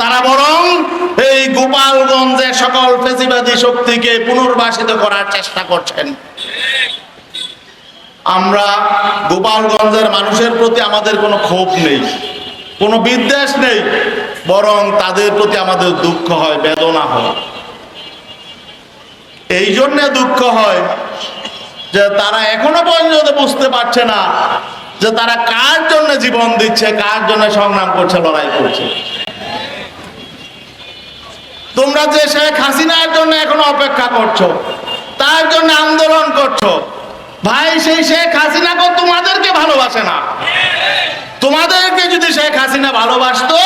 তারা বরং এই গোপালগঞ্জে সকল ফেসিবাদী শক্তিকে পুনর্বাসিত করার চেষ্টা করছেন। আমরা গোপালগঞ্জের মানুষের প্রতি আমাদের কোনো ক্ষোভ নেই, কোনো বিদ্বেষ নেই, বরং তাদের প্রতি আমাদের দুঃখ হয়, বেদনা হয়। এই জন্যে দুঃখ হয় যে তারা এখনও পর্যন্ত বুঝতে পারছে না যে তারা কার জন্য জীবন দিচ্ছে, কার জন্য সংগ্রাম করছে, লড়াই করছে। তোমরা যে শেখ হাসিনার জন্য এখনও অপেক্ষা করছ, তার জন্য আন্দোলন করছ, ভাই, সেই শেখ হাসিনাকে তোমাদেরকে ভালোবাসে না। তোমাদেরকে যদি শেখ হাসিনা ভালোবাসতো,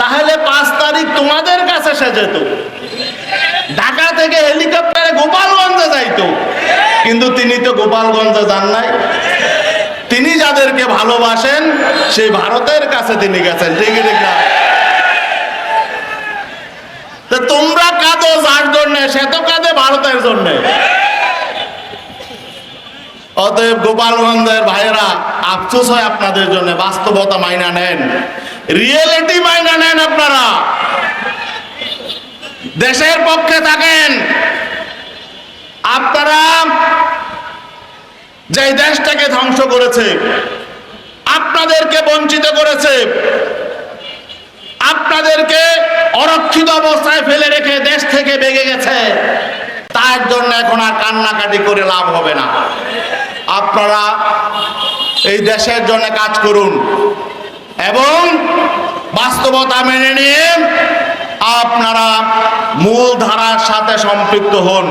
তাহলে পাঁচ তারিখ তোমাদের কাছে সে যেত। ঢাকা থেকে হেলিকপ্টারে গোপালগঞ্জে যাইতো। কিন্তু তিনি তো গোপালগঞ্জে যান নাই। তিনি যাদেরকে ভালোবাসেন, সেই ভারতের কাছে তিনি গেছেন। ঠিক না তা তোমরা কাঁদো যার জন্য, সে তো কাঁদে ভারতের জন্য। অতএব গোপালগঞ্জের ভাইয়েরা, আফসোস হয় আপনাদের জন্য, বাস্তবতা মাইনা নেন। রিয়েলিটি মাইনা নেন আপনারা। দেশের পক্ষে থাকেন। আপনারা যে দেশটাকে ধ্বংস করেছে, আপনাদেরকে বঞ্চিত করেছে, আপনাদেরকে অরক্ষিত অবস্থায় ফেলে রেখে দেশ থেকে বেগে গেছে। তার জন্য এখন আর কান্নাকাটি করে লাভ হবে না। আপনারা এই দেশের জন্য কাজ করুন এবং বাস্তবতা মেনে নিয়ে আপনারা মূল ধারার সাথে সম্পৃক্ত হন।